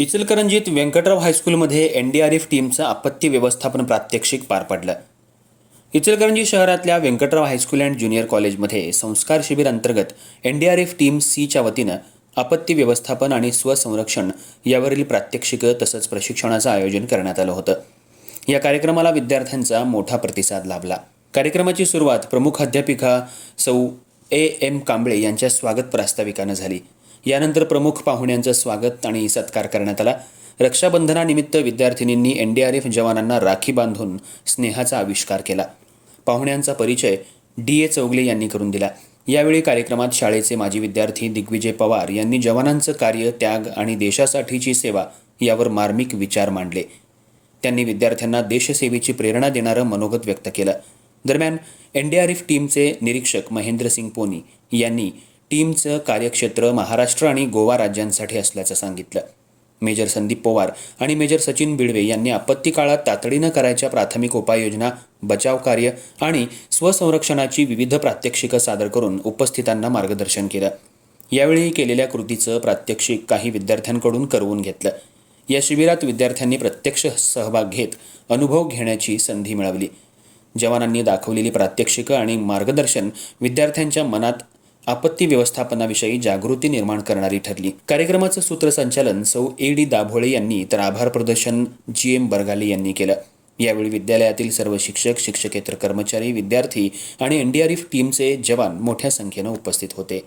इचलकरंजीत व्यंकटराव हायस्कूलमध्ये N D R F टीमचं आपत्ती व्यवस्थापन प्रात्यक्षिक पार पडलं. इचलकरंजी शहरातल्या व्यंकटराव हायस्कूल अँड ज्युनियर कॉलेजमध्ये संस्कार शिबिर अंतर्गत N D R F team सीच्या वतीनं आपत्ती व्यवस्थापन आणि स्वसंरक्षण यावरील प्रात्यक्षिकं तसंच प्रशिक्षणाचं आयोजन करण्यात आलं होतं. या कार्यक्रमाला विद्यार्थ्यांचा मोठा प्रतिसाद लाभला. कार्यक्रमाची सुरुवात प्रमुख अध्यापिका सौ ए एम कांबळे यांच्या स्वागत प्रास्ताविकानं झाली. यानंतर प्रमुख पाहुण्यांचं स्वागत आणि सत्कार करण्यात आला. रक्षाबंधनानिमित्त विद्यार्थिनींनी एन डी आर एफ जवानांना राखी बांधून स्नेहाचा आविष्कार केला. पाहुण्यांचा परिचय डी ए चौगले यांनी करून दिला. यावेळी कार्यक्रमात शाळेचे माजी विद्यार्थी दिग्विजय पवार यांनी जवानांचं कार्य त्याग आणि देशासाठीची सेवा यावर मार्मिक विचार मांडले. त्यांनी विद्यार्थ्यांना देशसेवेची प्रेरणा देणारं मनोगत व्यक्त केलं. दरम्यान एन डी आर एफ टीमचे निरीक्षक महेंद्रसिंग पोनी यांनी टीमचं कार्यक्षेत्र महाराष्ट्र आणि गोवा राज्यांसाठी असल्याचं सांगितलं. मेजर संदीप पवार आणि मेजर सचिन बिडवे यांनी आपत्ती काळात तातडीनं करायच्या प्राथमिक उपाययोजना बचाव कार्य आणि स्वसंरक्षणाची विविध प्रात्यक्षिकं सादर करून उपस्थितांना मार्गदर्शन केलं. यावेळी केलेल्या कृतीचं प्रात्यक्षिक काही विद्यार्थ्यांकडून करवून घेतलं. या शिबिरात विद्यार्थ्यांनी प्रत्यक्ष सहभाग घेत अनुभव घेण्याची संधी मिळवली. जवानांनी दाखवलेली प्रात्यक्षिकं आणि मार्गदर्शन विद्यार्थ्यांच्या मनात आपत्ती व्यवस्थापनाविषयी जागृती निर्माण करणारी ठरली. कार्यक्रमाचं सूत्रसंचालन सौ. ए. डी. दाभोळे यांनी तर आभार प्रदर्शन जी. एम. बरगाले यांनी केलं. यावेळी विद्यालयातील सर्व शिक्षक शिक्षकेतर कर्मचारी विद्यार्थी आणि एन. डी. आर. एफ. टीमचे जवान मोठ्या संख्येनं उपस्थित होते.